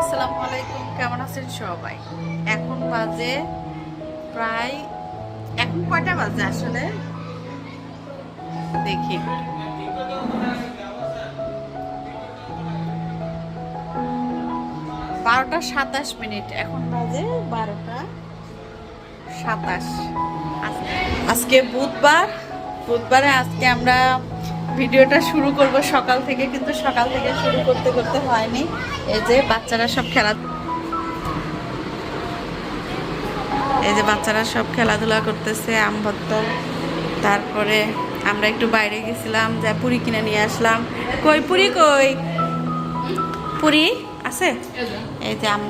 আসসালামু আলাইকুম, কেমন আছেন সবাই? এখন বাজে প্রায় এখন কয়টা বাজে আসলে? দেখি। বারোটা সাতাশ মিনিট, এখন বাজে বারোটা সাতাশ। আজকে বুধবার, বুধবারে আজকে আমরা ভিডিওটা শুরু করব সকাল থেকে, কিন্তু সকাল থেকে শুরু করতে করতে হয়নি। এই যে বাচ্চারা সব খেলা এই যে বাচ্চারা সব খেলাধুলা করতেছে, আম ভর্তা। তারপরে আমরা একটু বাইরে গেছিলাম, যা পুরি কিনে নিয়ে আসলাম। কই, পুরি কই? পুরি আছে? এই যে আম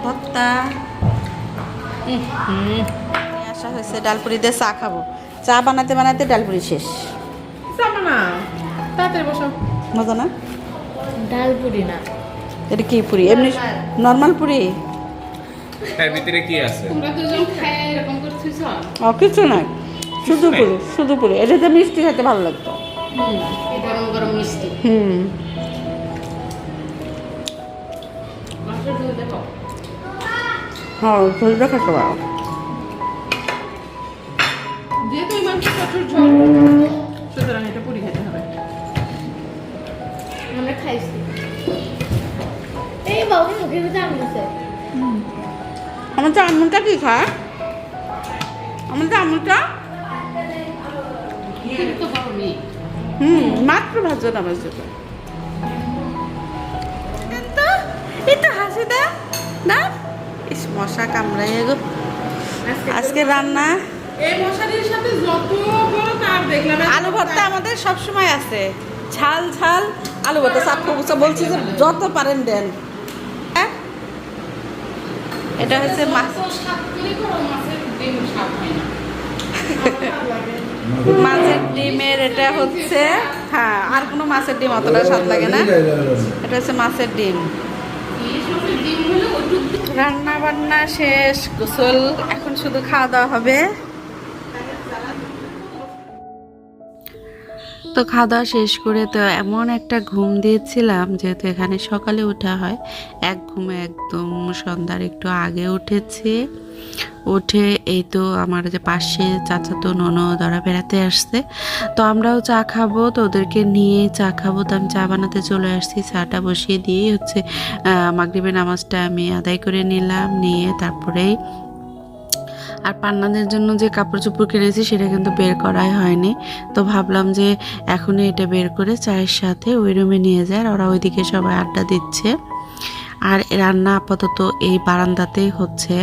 হুম। নিয়ে আসা হয়েছে ডালপুরি দিয়ে চা খাব। চা বানাতে বানাতে ডালপুরি শেষ। না তাড়াতাড়ি বসো। মজা না? ডাল পুরি না। এটা কি পুরি? এমনি নর্মাল পুরি? এর ভিতরে কি আছে? তোমরা দুজন খায় এরকম করছিস ও কিছু নাই। শুধু পুরি শুধু পুরি। এটাতে মিষ্টি খেতে ভালো লাগতো। গরম গরম মিষ্টি। হুম। মাংসের ঝোল দেখো। হ্যাঁ ঝোলটা খেতে পারো যেহেতু এই মাংস প্রচুর ঝোল সুতরাং এটা পুরি খেতে হবে। আমরা খাইছি। এই বাবু মুখে ভিতরে আম দিছে। আমার তো আমুলটা কি খায় আমার তো আমুলটা হুম মাত্র এই হাসি দা। না? ইস মশা কামড়াই গো। আজকে রান্না? এই মশারির সাথে যত বড় তার দেখলাম। আলু ভর্তা আমাদের সব সময় আছে। ঝাল ঝাল। আলু ভর্তা সাপ্পু বুসা বলছি যে যত পারেন দেন। হ্যাঁ? এটা হচ্ছে মাছ মাছের ডিমের এটা হচ্ছে হ্যাঁ আর কোনো মাছের ডিম অতটা স্বাদ লাগে না। এটা হচ্ছে মাছের ডিম। রান্না বান্না শেষ গোসল এখন শুধু খাওয়া দাওয়া হবে। তো খাওয়া দাওয়া শেষ করে তো এমন একটা ঘুম দিয়েছিলাম যেহেতু এখানে সকালে ওঠা হয়। এক ঘুমে একদম সন্ধ্যার একটু আগে উঠেছি। উঠে এই তো আমার যে পাশে চাচাতো ননদ ওরা বেড়াতে আসছে। তো আমরাও চা খাব, তো ওদেরকে নিয়ে চা খাব। তো আমি চা বানাতে চলে আসছি, চাটা বসিয়ে দিয়েই হচ্ছে মাগরিবের নামাজটা আমি আদায় করে নিলাম, নিয়ে তারপরেই আর পান্নাদের জন্য যে কাপড় চোপড় কিনেছি, সেটা কিন্তু বের করাই হয়নি। তো ভাবলাম যে এখনই এটা বের করে চায়ের সাথে ওই রুমে নিয়ে যায় আর ওরা ওইদিকে সবাই আড্ডা দিচ্ছে। আর রান্না আপাতত এই বারান্দাতেই হচ্ছে,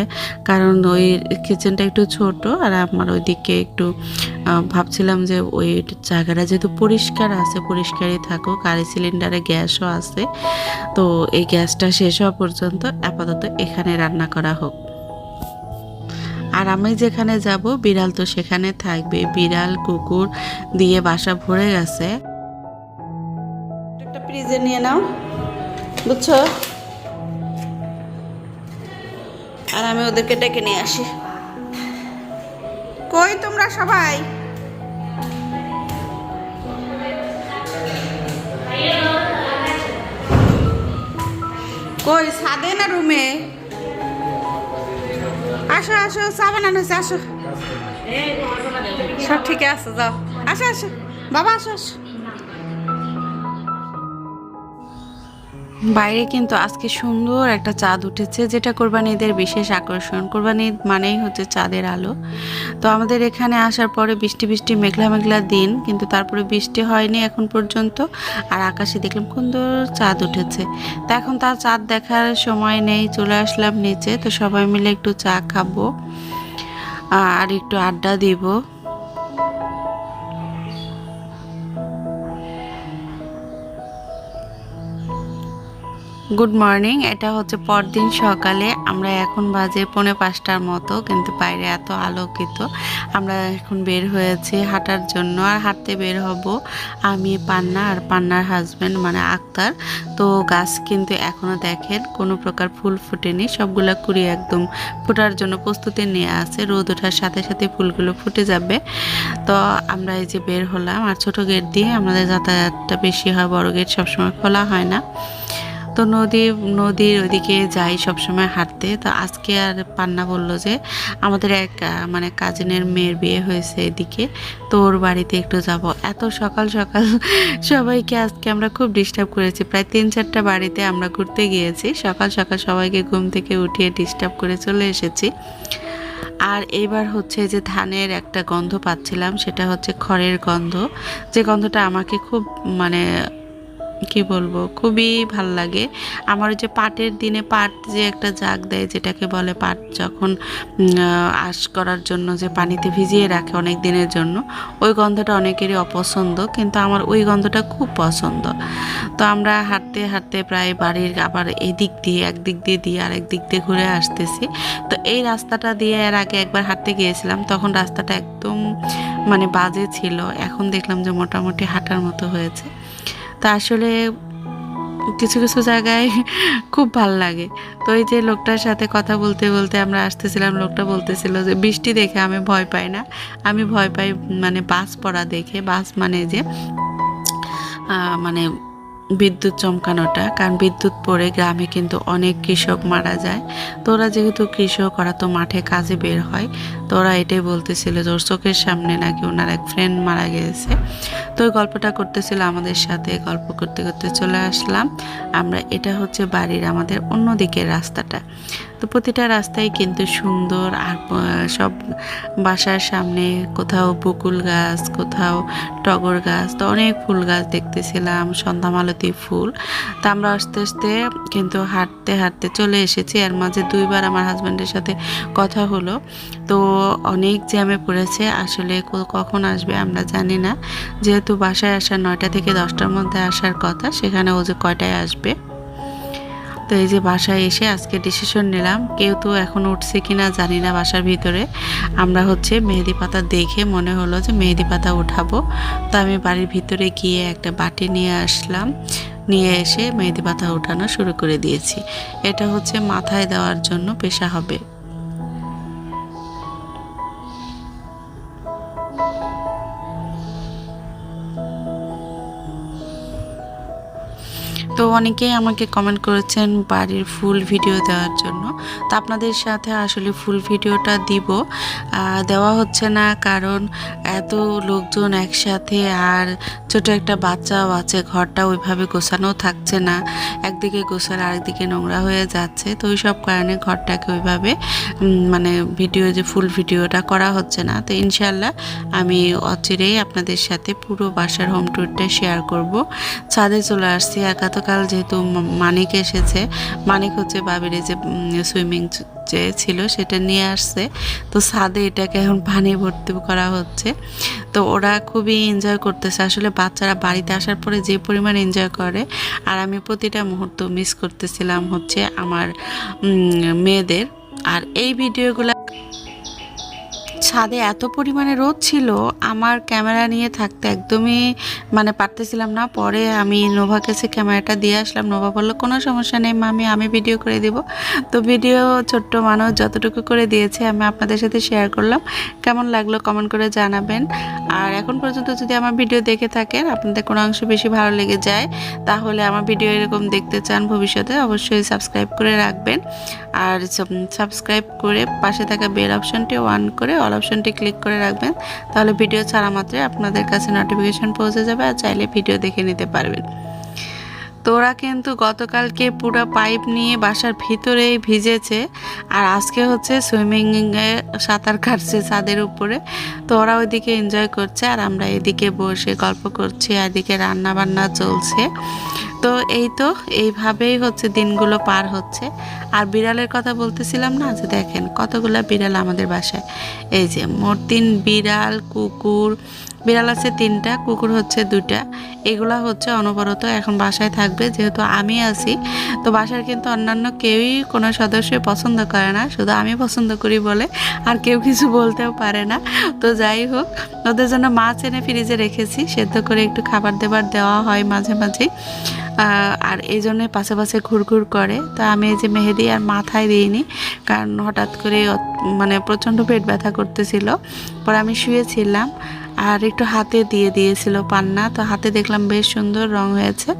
কারণ ওই কিচেনটা একটু ছোট আর আমার ওইদিকে একটু ভাবছিলাম যে ওই জায়গাটা যেহেতু পরিষ্কার আছে, পরিষ্কারই থাকুক, আর সিলিন্ডারে গ্যাসও আছে। তো এই গ্যাসটা শেষ হওয়া পর্যন্ত আপাতত এখানে রান্না করা হোক। আর আমি যেখানে যাব, বিড়াল তো সেখানে থাকবে। বিড়াল, কুকুর দিয়ে বাসা ভরে গেছে। একটা ফ্রিজে নিয়ে নাও, বুঝছ? আর আমি ওদেরকে ডেকে নিয়ে আসি। কই তোমরা সবাই? কই, ছাদে না রুমে? আসো আসো চা বানানো হয়েছে আসো। সব ঠিক আছে যাও। আসো আসো। বাবা আসো আসো। বাইরে কিন্তু আজকে সুন্দর একটা চাঁদ উঠেছে, যেটা কোরবানিদের বিশেষ আকর্ষণ। কোরবানি ঈদ মানেই হচ্ছে চাঁদের আলো। তো আমাদের এখানে আসার পরে বৃষ্টি বৃষ্টি, মেঘলা মেঘলা দিন, কিন্তু তারপরে বৃষ্টি হয়নি এখন পর্যন্ত। আর আকাশে দেখলাম সুন্দর চাঁদ উঠেছে। তো এখন তার চাঁদ দেখার সময় নেই, চলে আসলাম নিচে। তো সবাই মিলে একটু চা খাব আর একটু আড্ডা দিব। গুড মর্নিং এটা হচ্ছে পরদিন সকালে। আমরা এখন বাজে পৌনে পাঁচটার মতো, কিন্তু বাইরে এত আলোকিত। আমরা এখন বের হয়েছি হাঁটার জন্য, আর হাঁটতে বের হব আমি, পান্না, আর পান্নার হাজব্যান্ড মানে আক্তার। তো গাছ কিন্তু এখনও দেখেন, কোনো প্রকার ফুল ফুটেনি, সবগুলা কুড়ি একদম ফোটার জন্য প্রস্তুতি নিয়ে আছে। রোদ ওঠার সাথে সাথে ফুলগুলো ফুটে যাবে। তো আমরা এই যে বের হলাম, আর ছোট গেট দিয়ে আমাদের যাতায়াতটা বেশি হয়, বড় গেট সবসময় খোলা হয় না। তো নদী, নদীর ওইদিকে যাই সবসময় হাঁটতে। তো আজকে আর পান্না বলল যে, আমাদের এক মানে কাজিনের মেয়ের বিয়ে হয়েছে এদিকে। তো ওর বাড়িতে একটু যাব। এত সকাল সকাল সবাইকে আজকে আমরা খুব ডিস্টার্ব করেছি। প্রায় তিন, চারটা বাড়িতে আমরা ঘুরতে গিয়েছি। সকাল সকাল সবাইকে ঘুম থেকে উঠিয়ে ডিস্টার্ব করে চলে এসেছি। আর এবার হচ্ছে যে ধানের একটা গন্ধ পাচ্ছিলাম, সেটা হচ্ছে খড়ের গন্ধ। যে গন্ধটা আমাকে খুব মানে কি বলব, খুবই ভালো লাগে। আমার যে পাটের দিনে পাট যে একটা জাগ দেয়, যেটাকে বলে পাট, যখন আঁশ করার জন্য যে পানিতে ভিজিয়ে রাখে অনেক দিনের জন্য, ওই গন্ধটা অনেকেরই অপছন্দ, কিন্তু আমার ওই গন্ধটা খুব পছন্দ। তো আমরা হাঁটতে হাঁটতে প্রায় বাড়ির আবার এদিক দিয়ে, একদিক দিয়ে দিয়ে আরেক দিক দিয়ে ঘুরে আসতেছি। তো এই রাস্তাটা দিয়ে এর আগে একবার হাঁটতে গিয়েছিলাম, তখন রাস্তাটা একদম মানে বাজে ছিল, এখন দেখলাম যে মোটামুটি হাঁটার মতো হয়েছে। তা আসলে কিছু কিছু জায়গায় খুব ভালো লাগে। তো ওই যে লোকটার সাথে কথা বলতে বলতে আমরা আসতেছিলাম, লোকটা বলতেছিল যে বৃষ্টি দেখে আমি ভয় পাই না। আমি ভয় পাই মানে বাস পড়া দেখে। বাস মানে যে মানে বিদ্যুৎ চমকানোটা, কারণ বিদ্যুৎ পড়ে গ্রামে কিন্তু অনেক কৃষক মারা যায়। তোরা যেহেতু কৃষক, ওরা তো মাঠে কাজে বের হয়। তোরা এটাই বলতেছিল ওর চোখের সামনে নাকি ওনার এক ফ্রেন্ড মারা গেছে। তো ওই গল্পটা করতেছিল আমাদের সাথে গল্প করতে করতে চলে আসলাম। আমরা, এটা হচ্ছে বাড়ির আমাদের অন্য দিকের রাস্তাটা। তো প্রতিটা রাস্তাই কিন্তু সুন্দর আর সব বাসার সামনে কোথাও বকুল গাছ, কোথাও টগর গাছ, তো অনেক ফুল গাছ দেখতেছিলাম, সন্ধ্যামালতী ফুল। তা আমরা আস্তে আস্তে কিন্তু হাঁটতে হাঁটতে চলে এসেছি। এর মাঝে দুইবার আমার হাজব্যান্ডের সাথে কথা হলো। তো অনেক জ্যামে পড়েছে, আসলে কখন আসবে আমরা জানি না। যেহেতু বাসায় আসার নয়টা থেকে দশটার মধ্যে আসার কথা, সেখানে ও যে কয়টায় আসবে। তো এই যে বাসায় এসে আজকে ডিসিশন নিলাম। কেউ তো এখন উঠছে কি না জানি না বাসার ভিতরে। আমরা হচ্ছে মেহেদি পাতা দেখে মনে হলো যে মেহেদি পাতা উঠাবো তো আমি বাড়ির ভিতরে গিয়ে একটা বাটি নিয়ে আসলাম। নিয়ে এসে মেহেদি পাতা উঠানো শুরু করে দিয়েছি। এটা হচ্ছে মাথায় দেওয়ার জন্য পেশা হবে। তো অনেকেই আমাকে কমেন্ট করেছেন বাড়ির ফুল ভিডিও দেওয়ার জন্য। তো আপনাদের সাথে আসলে ফুল ভিডিওটা দিব। দেওয়া হচ্ছে না কারণ এত লোকজন একসাথে আর ছোট একটা বাচ্চাও আছে, ঘরটা ওইভাবে গোছানো থাকছে না। একদিকে গোছাল আরেকদিকে নোংরা হয়ে যাচ্ছে। তো ওই সব কারণে ঘরটাকে ওইভাবে মানে ভিডিও যে ফুল ভিডিওটা করা হচ্ছে না। তো ইনশাল্লাহ আমি অচিরেই আপনাদের সাথে পুরো বাসার হোম ট্যুরটা শেয়ার করব। ছাদে চলে আসছি আর গতকাল যেহেতু মানিক এসেছে, মানিক হচ্ছে বাবির যে সুইমিং যে ছিল সেটা নিয়ে আসছে। তো ছাদে এটাকে এখন পানি ভর্তি করা হচ্ছে। তো ওরা খুবই এনজয় করতেছে। আসলে বাচ্চারা বাড়িতে আসার পরে যে পরিমাণ এনজয় করে, আর আমি প্রতিটা মুহূর্ত মিস করতেছিলাম হচ্ছে আমার মেয়েদের। আর এই ভিডিওগুলো ছাদে এত পরিমাণে রোদ ছিল, আমার ক্যামেরা নিয়ে থাকতে একদমই মানে পারতেছিলাম না। পরে আমি নোভা কাছে ক্যামেরাটা দিয়ে আসলাম। নোভা বলল, কোনো সমস্যা নেই মামি, আমি ভিডিও করে দিব। তো ভিডিও ছোট্ট মানুষ যতটুকু করে দিয়েছে, আমি আপনাদের সাথে শেয়ার করলাম। কেমন লাগল কমেন্ট করে জানাবেন। আর এখন পর্যন্ত যদি আমার ভিডিও দেখে থাকেন, আপনাদের কোনো অংশ বেশি ভালো লেগে যায়, তাহলে আমার ভিডিও এরকম দেখতে চান ভবিষ্যতে, অবশ্যই সাবস্ক্রাইব করে রাখবেন। আর সাবস্ক্রাইব করে পাশে থাকা বেল অপশনটি অন করে অল অপশনটি ক্লিক করে রাখবেন। তাহলে ভিডিও ছাড়া মাত্রই আপনাদের কাছে নোটিফিকেশন পৌঁছে যাবে আর চাইলে ভিডিও দেখে নিতে পারবেন। তো ওরা কিন্তু গতকালকে পুরো পাইপ নিয়ে বাসার ভিতরেই ভিজেছে। আর আজকে হচ্ছে সুইমিংয়ে সাঁতার কাটছে ছাদের উপরে। তো ওরা ওইদিকে এনজয় করছে আর আমরা এদিকে বসে গল্প করছি আর এদিকে রান্না বান্না চলছে। তো এই তো, এইভাবেই হচ্ছে দিনগুলো পার হচ্ছে। আর বিড়ালের কথা বলতেছিলাম না, যে দেখেন কতগুলো বিড়াল আমাদের বাসায়। এই যে মোট তিন বিড়াল, কুকুর বিড়াল আছে তিনটা, কুকুর হচ্ছে দুটা এগুলা হচ্ছে অনবরত এখন বাসায় থাকবে, যেহেতু আমি আছি। তো বাসার কিন্তু অন্যান্য কেউই কোনো সদস্যই পছন্দ করে না, শুধু আমি পছন্দ করি বলে আর কেউ কিছু বলতেও পারে না। তো যাই হোক, ওদের জন্য মাছ এনে ফ্রিজে রেখেছি, সেদ্ধ করে একটু খাবার দেবার দেওয়া হয় মাঝে মাঝেই। আর এই জন্য পাশে পাশে ঘুরঘুর করে। তো আমি এই যে মেহেদি আর মাথায় দিইনি, কারণ হঠাৎ করে মানে প্রচণ্ড পেট ব্যথা করতেছিল। পরে আমি শুয়েছিলাম। আর একটু হাতে দিয়ে দিয়েছিল পান্না। তো হাতে দেখলাম বেশ সুন্দর রং হয়েছে।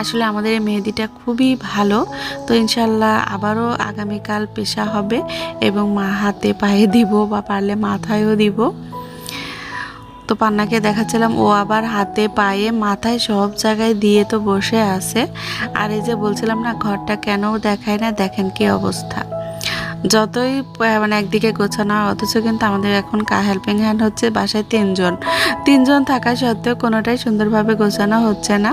আসলে আমাদের এই মেহেদিটা খুবই ভালো। তো ইনশাল্লাহ আবারও আগামীকাল পেশা হবে এবং মা হাতে পায়ে দিব বা পারলে মাথায়ও দিব। তো পান্নাকে দেখাচ্ছিলাম, ও আবার হাতে পায়ে মাথায় সব জায়গায় দিয়ে তো বসে আছে। আর এই যে বলছিলাম না, ঘরটা কেন দেখায় না, দেখেন কি অবস্থা। যতই মানে একদিকে গোছানো হয়, অথচ কিন্তু আমাদের এখন কা হেল্পিং হ্যান্ড হচ্ছে বাসায় তিনজন। তিনজন থাকা সত্ত্বেও কোনোটাই সুন্দরভাবে গোছানো হচ্ছে না।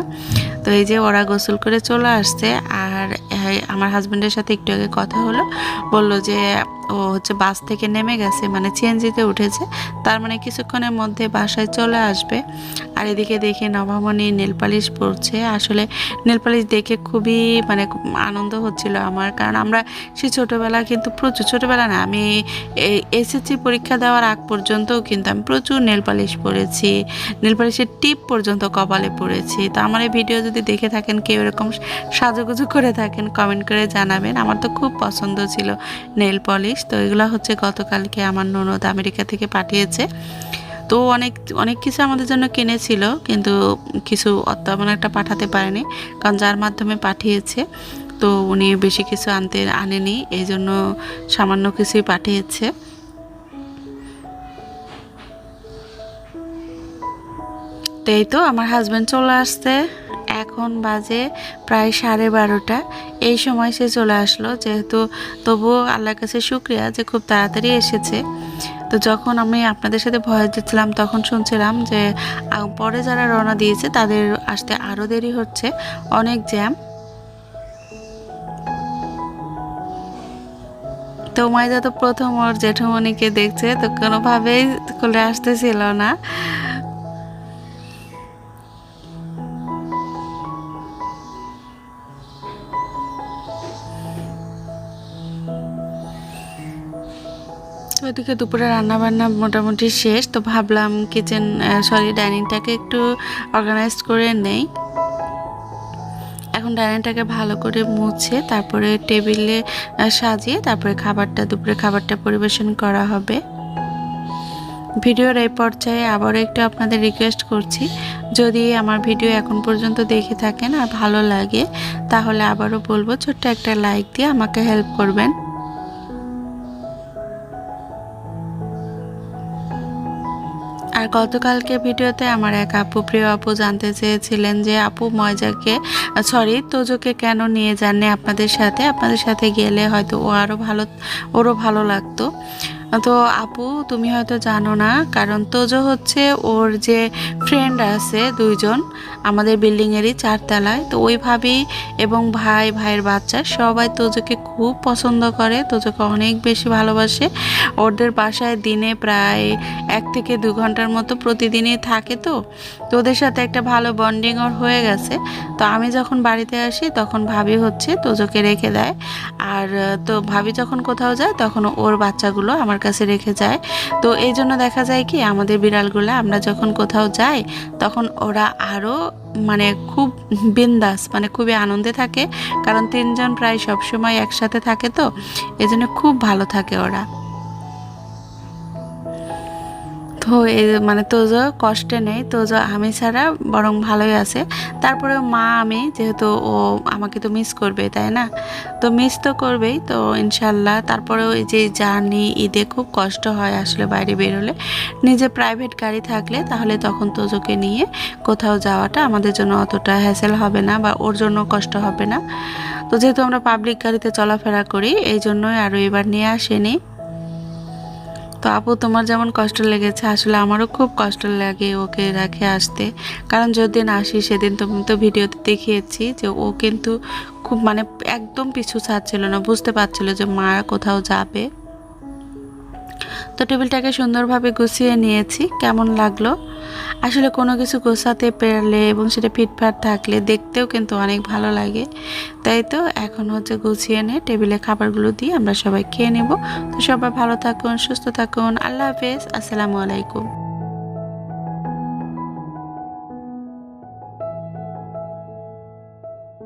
তো এই যে ওরা গোসল করে চলে আসছে আর এই আমার হাজব্যান্ডের সাথে একটু আগে কথা হলো। বলল যে, ও হচ্ছে বাস থেকে নেমে গেছে মানে সিএনজিতে উঠেছে। তার মানে কিছুক্ষণের মধ্যে বাসায় চলে আসবে। আর এদিকে দেখে নভামণি নেলপালিশ পড়ছে আসলে নেলপালিশ দেখে খুবই মানে আনন্দ হচ্ছিল আমার। কারণ আমরা সেই ছোটোবেলা কিন্তু প্রচুর, ছোটোবেলা না, আমি এসএসসি পরীক্ষা দেওয়ার আগ পর্যন্তও কিন্তু আমি প্রচুর নেলপালিশ পড়েছি। নেলপালিশের টিপ পর্যন্ত কপালে পড়েছি। তো আমার এই ভিডিও যদি দেখে থাকেন, কেউ এরকম সাজুগুজু করে থাকেন কমেন্ট করে জানাবেন। আমার তো খুব পছন্দ ছিল নেল পলিশ তো এগুলো হচ্ছে গতকালকে আমার ননদ আমেরিকা থেকে পাঠিয়েছে। তো অনেক অনেক কিছু আমাদের জন্য কিনেছিল, কিন্তু কিছু তেমন একটা পাঠাতে পারেনি, কারণ যার মাধ্যমে পাঠিয়েছে। তো উনি বেশি কিছু আনতে, আনেনি এই জন্য সামান্য কিছুই পাঠিয়েছে। তো এই তো, আমার হাজব্যান্ড চলে আসছে। এখন বাজে প্রায় সাড়ে বারোটা। এই সময় সে চলে আসলো, যেহেতু তবুও আল্লাহর কাছে শুক্রিয়া যে খুব তাড়াতাড়ি এসেছে। তো যখন আমি আপনাদের সাথে ভয় দিচ্ছিলাম, তখন শুনছিলাম যে পরে যারা রওনা দিয়েছে, তাদের আসতে আরও দেরি হচ্ছে। অনেক জ্যাম। তো মাইজা তো প্রথম ওর জেঠুমনিকে দেখছে, তো কোনোভাবেই কোলে আসতেছিল না। ওদিকে দুপুরে রান্না বান্না মোটামুটি শেষ, তো ভাবলাম কিচেন সরি ডাইনিংটাকে একটু অর্গানাইজ করে নেই। এখন ডাইনিংটাকে ভালো করে মুছে, তারপরে টেবিলে সাজিয়ে, তারপরে খাবারটা, দুপুরে খাবারটা পরিবেশন করা হবে। ভিডিওর এই পর্যায়ে আবারও একটু আপনাদের রিকোয়েস্ট করছি, যদি আমার ভিডিও এখন পর্যন্ত দেখে থাকেন আর ভালো লাগে, তাহলে আবারও বলব, ছোট্ট একটা লাইক দিয়ে আমাকে হেল্প করবেন। আর গতকালকে ভিডিওতে আমার এক আপু, প্রিয় আপু জানতে চেয়েছিলেন যে, আপু ময়জাকে সরি, তোজোকে কেন নিয়ে যাননি আপনাদের সাথে? আপনাদের সাথে গেলে হয়তো ও আরও ভালো, ওরও ভালো লাগতো। তো আপু, তুমি হয়তো জানো না, কারণ তোজো হচ্ছে ওর যে ফ্রেন্ড আছে দুইজন, আমাদের বিল্ডিংয়েরই চারতলায়। তো ওইভাবেই এবং ভাই, ভাইয়ের বাচ্চা, সবাই তোজোকে খুব পছন্দ করে, তোজোকে অনেক বেশি ভালোবাসে। ওদের বাসায় দিনে প্রায় এক থেকে দু ঘণ্টার মতো প্রতিদিনই থাকে তো। তো ওদের সাথে একটা ভালো বন্ডিং ওর হয়ে গেছে। তো আমি যখন বাড়িতে আসি, তখন ভাবি হচ্ছে তোজোকে রেখে দেয়। আর, তো ভাবি যখন কোথাও যায়, তখন ওর বাচ্চাগুলো আমার কাছে রেখে যায়। তো এই জন্য দেখা যায় কি, আমাদের বিড়ালগুলো আমরা যখন কোথাও যাই তখন ওরা আরও মানে খুব বিন্দাস মানে খুবই আনন্দে থাকে। কারণ তিনজন প্রায় সবসময় একসাথে থাকে তো এই জন্য খুব ভালো থাকে ওরা। তো এই মানে তোজো কষ্টে নেই, তোজো আমি ছাড়া বরং ভালোই আছে। তারপরে মা আমি, যেহেতু ও আমাকে তো মিস করবে, তাই না? তো মিস তো করবেই, তো ইনশাল্লাহ। তারপরেও এই যে জার্নি, ঈদে খুব কষ্ট হয় আসলে বাইরে বেরোলে। নিজে প্রাইভেট গাড়ি থাকলে তাহলে তখন তোজোকে নিয়ে কোথাও যাওয়াটা আমাদের জন্য অতটা হ্যাসেল হবে না বা ওর জন্য কষ্ট হবে না। তো যেহেতু আমরা পাবলিক গাড়িতে চলাফেরা করি, এই জন্যই আরও এবার নিয়ে আসেনি। তো আপু, তোমার যেমন কষ্ট লেগেছে, আসলে আমারও খুব কষ্ট লাগে ওকে রাখে আসতে। কারণ যদিন আসি, সেদিন তুমি তো ভিডিওতে দেখিয়েছি যে ও কিন্তু খুব মানে একদম পিছু ছাড়ছিল না, বুঝতে পারছিল যে মা কোথাও যাবে। তো টেবিলটাকে সুন্দরভাবে গুছিয়ে নিয়েছি। কেমন লাগল? আসলে কোনো কিছু গোছাতে পেরলে এবং সেটা ফিটফাট থাকলে দেখতেও কিন্তু অনেক ভালো লাগে। তাই তো এখন হচ্ছে গুছিয়ে নিয়ে টেবিলে খাবারগুলো দিয়ে আমরা সবাই খেয়ে নেব। তো সবাই ভালো থাকুন, সুস্থ থাকুন। আল্লাহ হাফেজ। আসসালামু আলাইকুম।